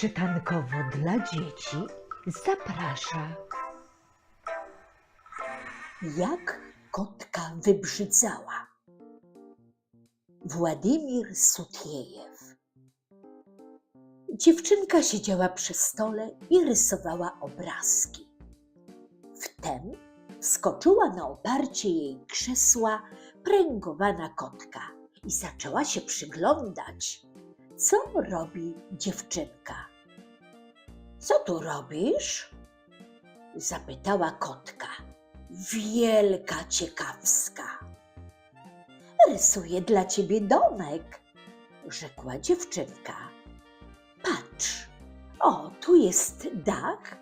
Czytankowo dla dzieci zaprasza Jak kotka wybrzydzała. Władimir Sutiejew. Dziewczynka siedziała przy stole i rysowała obrazki. Wtem wskoczyła na oparcie jej krzesła pręgowana kotka i zaczęła się przyglądać, co robi dziewczynka. Co tu robisz? zapytała kotka wielka ciekawska. Rysuję dla ciebie domek, rzekła dziewczynka. Patrz, o, tu jest dach,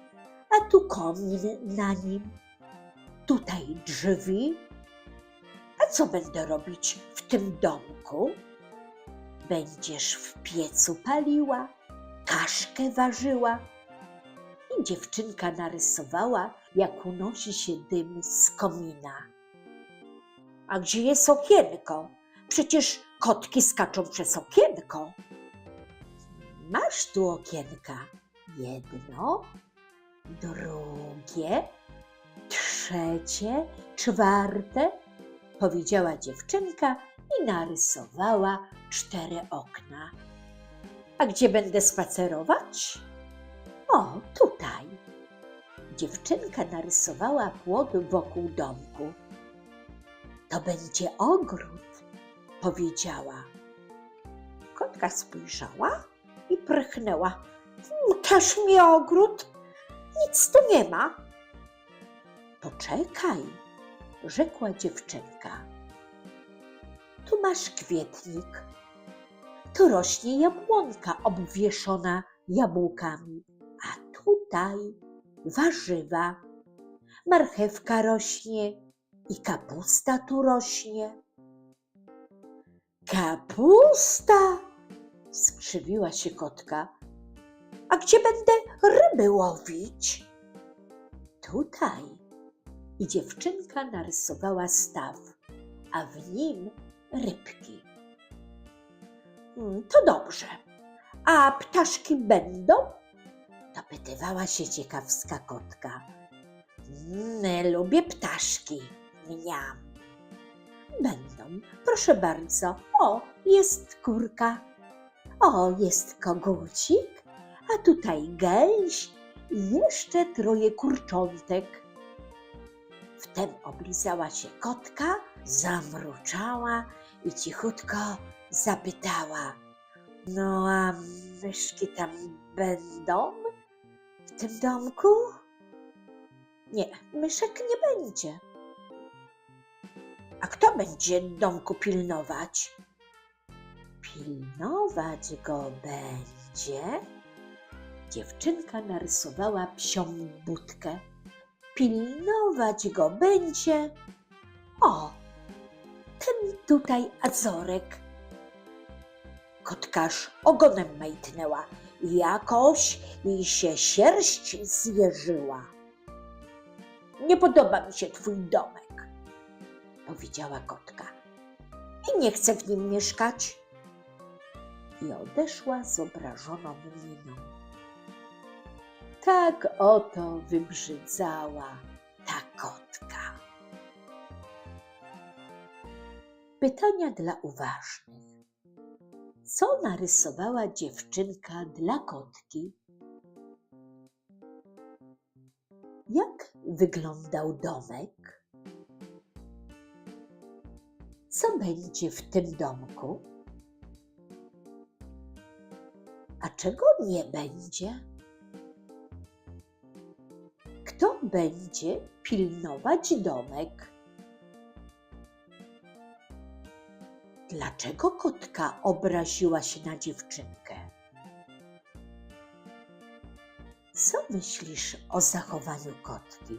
a tu komin na nim. Tutaj drzwi. A co będę robić w tym domku? Będziesz w piecu paliła, kaszkę ważyła. I dziewczynka narysowała, jak unosi się dym z komina. A gdzie jest okienko? Przecież kotki skaczą przez okienko. Masz tu okienka. Jedno, drugie, trzecie, czwarte, powiedziała dziewczynka i narysowała cztery okna. A gdzie będę spacerować? O, tutaj. Dziewczynka narysowała płot wokół domku. To będzie ogród, powiedziała. Kotka spojrzała i prychnęła. Też mi ogród? Nic tu nie ma. Poczekaj, rzekła dziewczynka. Tu masz kwietnik. Tu rośnie jabłonka obwieszona jabłkami a tutaj warzywa. Marchewka rośnie i kapusta tu rośnie. Kapusta! skrzywiła się kotka. A gdzie będę ryby łowić? Tutaj. I dziewczynka narysowała staw, a w nim rybki. "Mm, To dobrze. A ptaszki będą? Dopytywała się ciekawska kotka. Mm, lubię ptaszki. Mniam. Będą, proszę bardzo. O, jest kurka. O, jest kogucik. A tutaj gęś i jeszcze troje kurczątek. Wtem oblizała się kotka, zamruczała i cichutko zapytała. No a myszki tam będą? W tym domku? Nie, myszek nie będzie. A kto będzie domku pilnować? Pilnować go będzie? Dziewczynka narysowała psią budkę. Pilnować go będzie. O, tutaj Azorek. Kotkarz ogonem majtnęła jakoś jej się sierść zjeżyła. Nie podoba mi się twój domek, powiedziała kotka. I nie chcę w nim mieszkać. I odeszła z obrażoną miną. Tak oto wybrzydzała ta kotka. Pytania dla uważnych co narysowała dziewczynka dla kotki. Jak wyglądał domek? Co będzie w tym domku? A czego nie będzie? Kto będzie pilnować domek? Dlaczego kotka obraziła się na dziewczynkę? Co myślisz o zachowaniu kotki?